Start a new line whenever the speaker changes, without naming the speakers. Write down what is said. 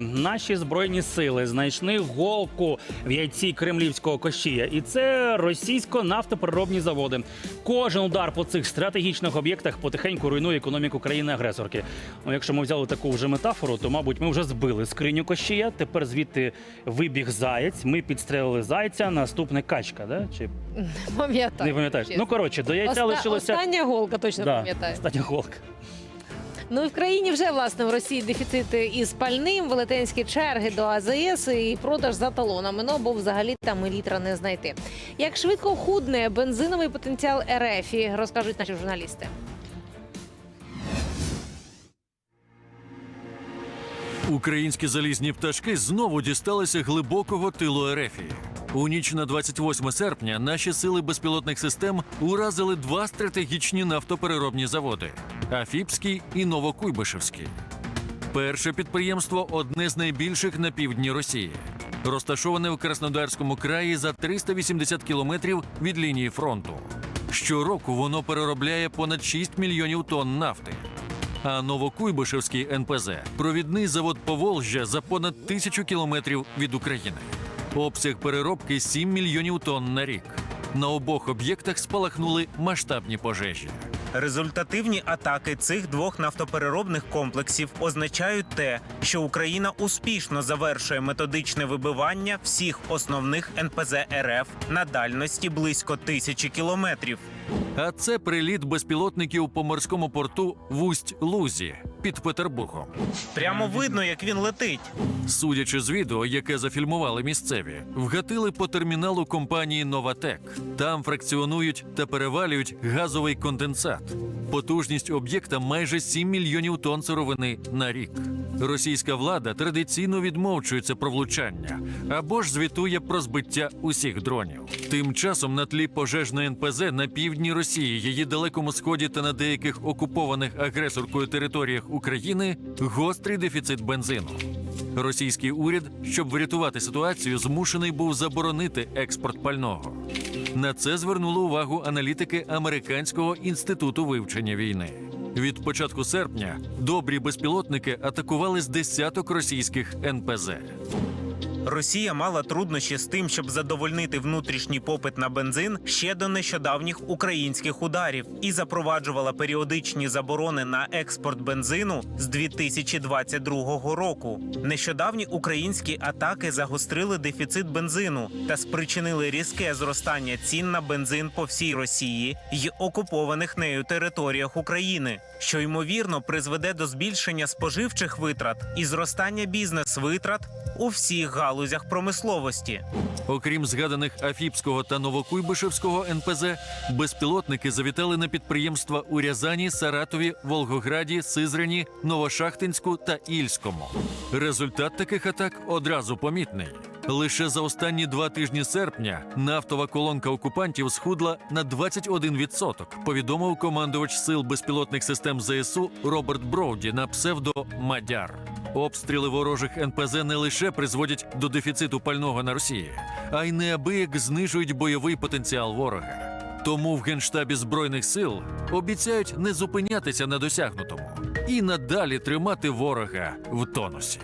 Наші збройні сили знайшли голку в яйці кремлівського кощія, і це російсько-нафтопереробні заводи. Кожен удар по цих стратегічних об'єктах потихеньку руйнує економіку країни-агресорки. Ну, якщо ми взяли таку вже метафору, то мабуть ми вже збили скриню кощія. Тепер звідти вибіг заєць. Ми підстрелили зайця. Наступне качка. Да? Чи
Пам'ятаю.
не пам'ятаєш? Ну коротше, до яйця
Оста-
лишилося.
Остання голка точно
Да,
пам'ятаю.
остання голка.
Ну і в країні вже власне в Росії дефіцит із пальним, велетенські черги до АЗС і продаж за талонами. Ну бо взагалі там і літра не знайти. Як швидко худне бензиновий потенціал РФ, розкажуть наші журналісти.
Українські залізні пташки знову дісталися глибокого тилу Ерефії. У ніч на 28 серпня наші сили безпілотних систем уразили два стратегічні нафтопереробні заводи Афіпський і Новокуйбишевський. Перше підприємство одне з найбільших на півдні Росії, розташоване у Краснодарському краї за 380 кілометрів від лінії фронту. Щороку воно переробляє понад 6 мільйонів тонн нафти. А Новокуйбишевський НПЗ провідний завод Поволжя за понад тисячу кілометрів від України. Обсяг переробки 7 мільйонів тонн на рік. На обох об'єктах спалахнули масштабні пожежі.
Результативні атаки цих двох нафтопереробних комплексів означають те, що Україна успішно завершує методичне вибивання всіх основних НПЗ РФ на дальності близько тисячі кілометрів.
А це приліт безпілотників по морському порту в Усть-Лузі під Петербургом.
Прямо видно, як він летить.
Судячи з відео, яке зафільмували місцеві, вгатили по терміналу компанії Новатек. Там фракціонують та перевалюють газовий конденсат. Потужність об'єкта майже 7 мільйонів тонн сировини на рік. Російська влада традиційно відмовчується про влучання або ж звітує про збиття усіх дронів. Тим часом на тлі пожежної НПЗ на півдні Росії, її далекому сході та на деяких окупованих агресоркою територіях України гострий дефіцит бензину. Російський уряд, щоб врятувати ситуацію, змушений був заборонити експорт пального. На це звернули увагу аналітики Американського інституту вивчення війни. Від початку серпня добрі безпілотники атакували з десяток російських НПЗ.
Росія мала труднощі з тим, щоб задовольнити внутрішній попит на бензин ще до нещодавніх українських ударів і запроваджувала періодичні заборони на експорт бензину з 2022 року. Нещодавні українські атаки загострили дефіцит бензину та спричинили різке зростання цін на бензин по всій Росії й окупованих нею територіях України, що ймовірно призведе до збільшення споживчих витрат і зростання бізнес-витрат у всіх галузях промисловості.
Окрім згаданих Афіпського та Новокуйбишевського НПЗ, безпілотники завітали на підприємства у Рязані, Саратові, Волгограді, Сизрані, Новошахтинську та Ільському. Результат таких атак одразу помітний. Лише за останні два тижні серпня нафтова колонка окупантів схудла на 21%, повідомив командувач сил безпілотних систем ЗСУ Роберт Броуді на псевдо Мадяр. Обстріли ворожих НПЗ не лише призводять до дефіциту пального на Росії, а й неабияк знижують бойовий потенціал ворога. Тому в генштабі збройних сил обіцяють не зупинятися на досягнутому і надалі тримати ворога в тонусі.